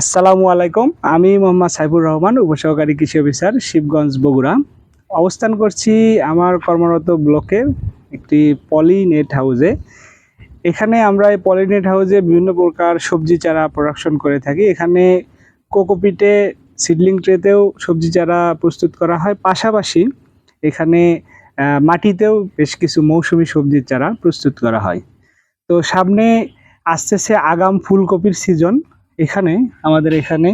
আসসালামু আলাইকুম। আমি মোহাম্মদ সাইফুর রহমান, উপসহকারী কৃষি অফিসার, শিবগঞ্জ, বগুড়া। অবস্থান করছি আমার কর্মরত ব্লকের একটি পলি নেট হাউসে। এখানে আমরা এই পলি নেট হাউসে বিভিন্ন প্রকার সবজি চারা প্রোডাকশন করে থাকি। এখানে কোকোপিটে, সিডলিং ট্রেতেও সবজি চারা প্রস্তুত করা হয়। পাশাপাশি এখানে মাটিতেও বেশ কিছু মৌসুমী সবজির চারা প্রস্তুত করা হয়। তো সামনে আসতেছে আগাম ফুলকপির সিজন এখানে, আমাদের এখানে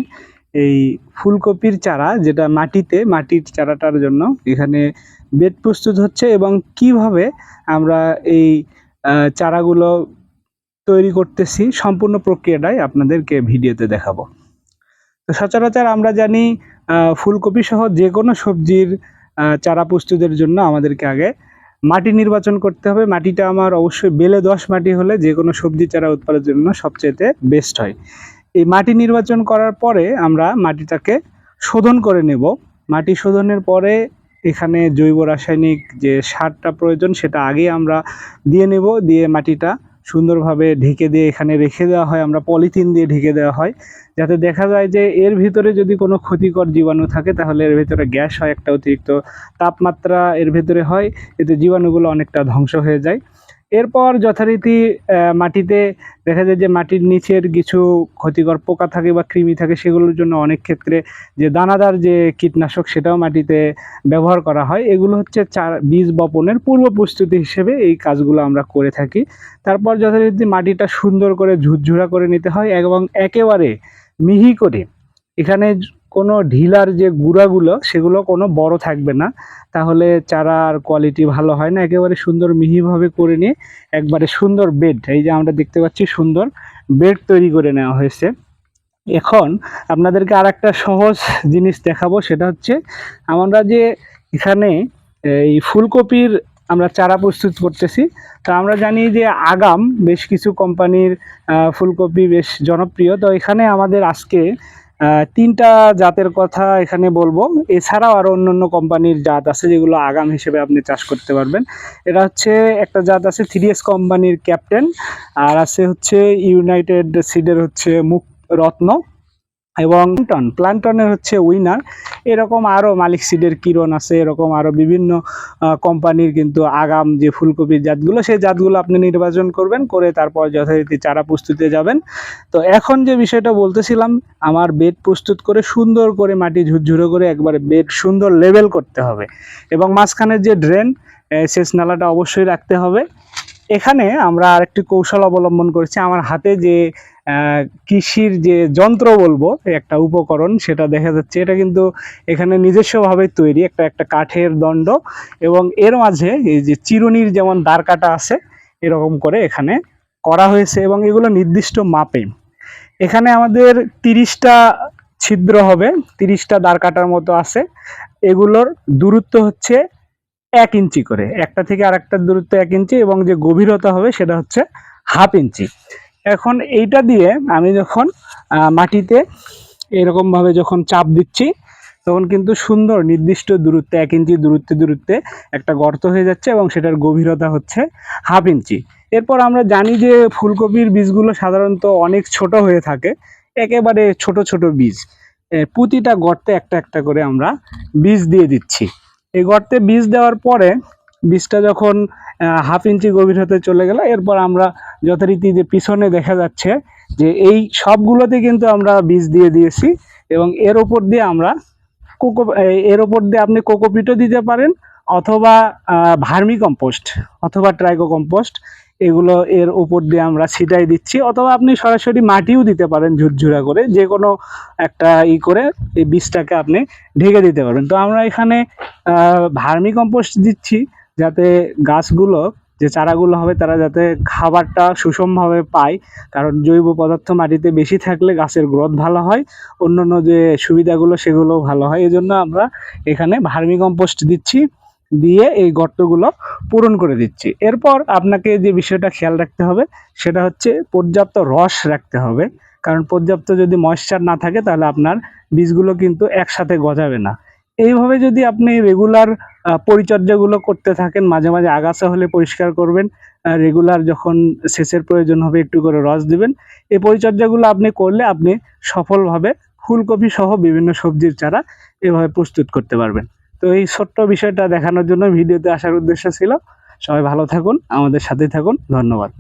এই ফুলকপির চারা যেটা মাটিতে, মাটির চারাটার জন্য এখানে বেড প্রস্তুত হচ্ছে এবং কীভাবে আমরা এই চারাগুলো তৈরি করতেছি সম্পূর্ণ প্রক্রিয়াটাই আপনাদেরকে ভিডিওতে দেখাবো। তো সচরাচর আমরা জানি ফুলকপি সহ যে কোনো সবজির চারা প্রস্তুতের জন্য আমাদেরকে আগে মাটি নির্বাচন করতে হবে। মাটিটা আমার অবশ্যই বেলে দশ মাটি হলে যে কোনো সবজি চারা উৎপাদনের জন্য সবচেয়ে বেস্ট হয়। এই মাটি নির্বাচন করার পরে আমরা মাটিটাকে শোধন করে নেব। মাটি শোধনের পরে এখানে জৈব রাসায়নিক যে সারটা প্রয়োজন সেটা আগে আমরা দিয়ে নেব, দিয়ে মাটিটা সুন্দরভাবে ঢেকে দিয়ে এখানে রেখে দেওয়া হয়। আমরা পলিথিন দিয়ে ঢেকে দেওয়া হয় যাতে দেখা যায় যে এর ভিতরে যদি কোনো ক্ষতিকর জীবাণু থাকে তাহলে এর ভিতরে গ্যাস হয়, একটা অতিরিক্ত তাপমাত্রা এর ভিতরে হয়। এতে জীবাণুগুলো অনেকটা ধ্বংস হয়ে যায়। এরপর যথারীতি মাটিতে দেখা যায় যে মাটির নিচের কিছু ক্ষতিকর পোকা থাকে বা কৃমি থাকে সেগুলোর জন্য অনেক ক্ষেত্রে যে দানাদার যে কীটনাশক সেটাও মাটিতে ব্যবহার করা হয়। এগুলো হচ্ছে চার, বীজ বপনের পূর্ব প্রস্তুতি হিসেবে এই কাজগুলো আমরা করে থাকি। তারপর যথারীতি মাটিটা সুন্দর করে ঝুরঝুরা করে নিতে হয় এবং একেবারে মিহি করে এখানে কোনো ঢিলার যে গুঁড়াগুলো, সেগুলো কোনো বড় থাকবে না। তাহলে চারার কোয়ালিটি ভালো হয় না। একেবারে সুন্দর মিহিভাবে করে নিয়ে একবারে সুন্দর বেড এই যে আমরা দেখতে পাচ্ছি সুন্দর বেড তৈরি করে নেওয়া হয়েছে। এখন আপনাদেরকে আর একটা সহজ জিনিস দেখাবো, সেটা হচ্ছে আমরা যে এখানে এই ফুলকপির আমরা চারা প্রস্তুত করতেছি, তো আমরা জানি যে আগাম বেশ কিছু কোম্পানির ফুলকপি বেশ জনপ্রিয়। তো এখানে আমাদের আজকে তিনটা জাতের কথা এখানে বলব। এছাড়াও আরও অন্য অন্য কোম্পানির জাত আছে যেগুলো আগাম হিসেবে আপনি চাষ করতে পারবেন। এটা হচ্ছে, একটা জাত আছে থ্রি এস কোম্পানির ক্যাপ্টেন, আর আছে হচ্ছে ইউনাইটেড সিডের হচ্ছে মুখ রত্ন। এবং প্লান্টন প্ল্যান্টনের হচ্ছে উইনার এরকম আরও মালিক সিডের কিরণ আছে, এরকম আরও বিভিন্ন কোম্পানির কিন্তু আগাম যে ফুলকপির জাতগুলো, সেই জাতগুলো আপনি নির্বাচন করবেন, করে তারপর যথারীতি চারা প্রস্তুতে যাবেন। তো এখন যে বিষয়টা বলতেছিলাম, আমার বেড প্রস্তুত করে সুন্দর করে মাটি ঝুরঝুরে করে একবারে বেড সুন্দর লেভেল করতে হবে। এবং মাঝখানের যে ড্রেন সেচ নালাটা অবশ্যই রাখতে হবে। এখানে আমরা আরেকটি কৌশল অবলম্বন করেছি, আমার হাতে যে কৃষির যে যন্ত্র বলব একটা উপকরণ, সেটা দেখা যাচ্ছে। এটা কিন্তু এখানে নিজস্বভাবে তৈরি একটা একটা কাঠের দণ্ড এবং এর মাঝে এই যে চিরুনির যেমন দাঁড় কাটা আছে, এরকম করে এখানে করা হয়েছে এবং এগুলো নির্দিষ্ট মাপে। এখানে আমাদের তিরিশটা ছিদ্র হবে, তিরিশটা দাঁড় কাটার মতো আছে। এগুলোর দূরত্ব হচ্ছে এক ইঞ্চি করে। একটা থেকে আরেকটার দূরত্ব এক ইঞ্চি এবং যে গভীরতা হবে সেটা হচ্ছে হাফ ইঞ্চি। এখন এইটা দিয়ে আমি যখন মাটিতে এরকম ভাবে যখন চাপ দিচ্ছি, তখন কিন্তু সুন্দর নির্দিষ্ট দূরত্বে, এক ইঞ্চি দূরত্বে দূরত্বে একটা গর্ত হয়ে যাচ্ছে এবং সেটার গভীরতা হচ্ছে হাফ ইঞ্চি। এরপর আমরা জানি যে ফুলকপির বীজগুলো সাধারণত অনেক ছোট হয়ে থাকে, একেবারে ছোট ছোট বীজ। প্রতিটা গর্তে একটা একটা করে আমরা বীজ দিয়ে দিচ্ছি। এই গর্তে বীজ দেওয়ার পরে বীজটা যখন হাফ ইঞ্চি গভীর হতে চলে গেল, এরপর আমরা যথারীতি যে পিছনে দেখা যাচ্ছে যে এই সবগুলোতে কিন্তু আমরা বীজ দিয়ে দিয়েছি এবং এর ওপর দিয়ে আমরা কোকো এর ওপর দিয়ে আপনি কোকোপিটও দিতে পারেন অথবা ভার্মি কম্পোস্ট অথবা ট্রাইকো কম্পোস্ট, এগুলো এর উপর দিয়ে আমরা ছিটাই দিচ্ছি অথবা আপনি সরাসরি মাটিও দিতে পারেন ঝুরঝুরা করে যে কোনো একটা ই করে এই বীজটাকে আপনি ঢেকে দিতে পারবেন। তো আমরা এখানে ভার্মি কম্পোস্ট দিচ্ছি যাতে গাছগুলো, যে চারাগুলো হবে তারা যাতে খাবারটা সুষমভাবে পায়। কারণ জৈব পদার্থ মাটিতে বেশি থাকলে গাছের গ্রোথ ভালো হয়, অন্যান্য যে সুবিধাগুলো সেগুলোও ভালো হয়। এই জন্য আমরা এখানে ভার্মি কম্পোস্ট দিচ্ছি, দিয়ে এই গর্তগুলো পূরণ করে দিচ্ছি। এরপর আপনাকে যে বিষয়টা খেয়াল রাখতে হবে, সেটা হচ্ছে পর্যাপ্ত রস রাখতে হবে। কারণ পর্যাপ্ত যদি ময়েশ্চার না থাকে, তাহলে আপনার বীজগুলো কিন্তু একসাথে গজাবে না। এইভাবে যদি আপনি রেগুলার পরিচর্যাগুলো করতে থাকেন, মাঝে মাঝে আগাছা হলে পরিষ্কার করবেন রেগুলার যখন সেচের প্রয়োজন হবে একটু করে রস দিবেন। এই পরিচর্যাগুলো আপনি করলে আপনি সফলভাবে ফুলকপি সহ বিভিন্ন সবজির চারা এভাবে প্রস্তুত করতে পারবেন। তো এই ছোট্ট বিষয়টা দেখানোর জন্য ভিডিওতে আসার উদ্দেশ্য ছিল। সবাই ভালো থাকুন, আমাদের সাথে থাকুন, ধন্যবাদ।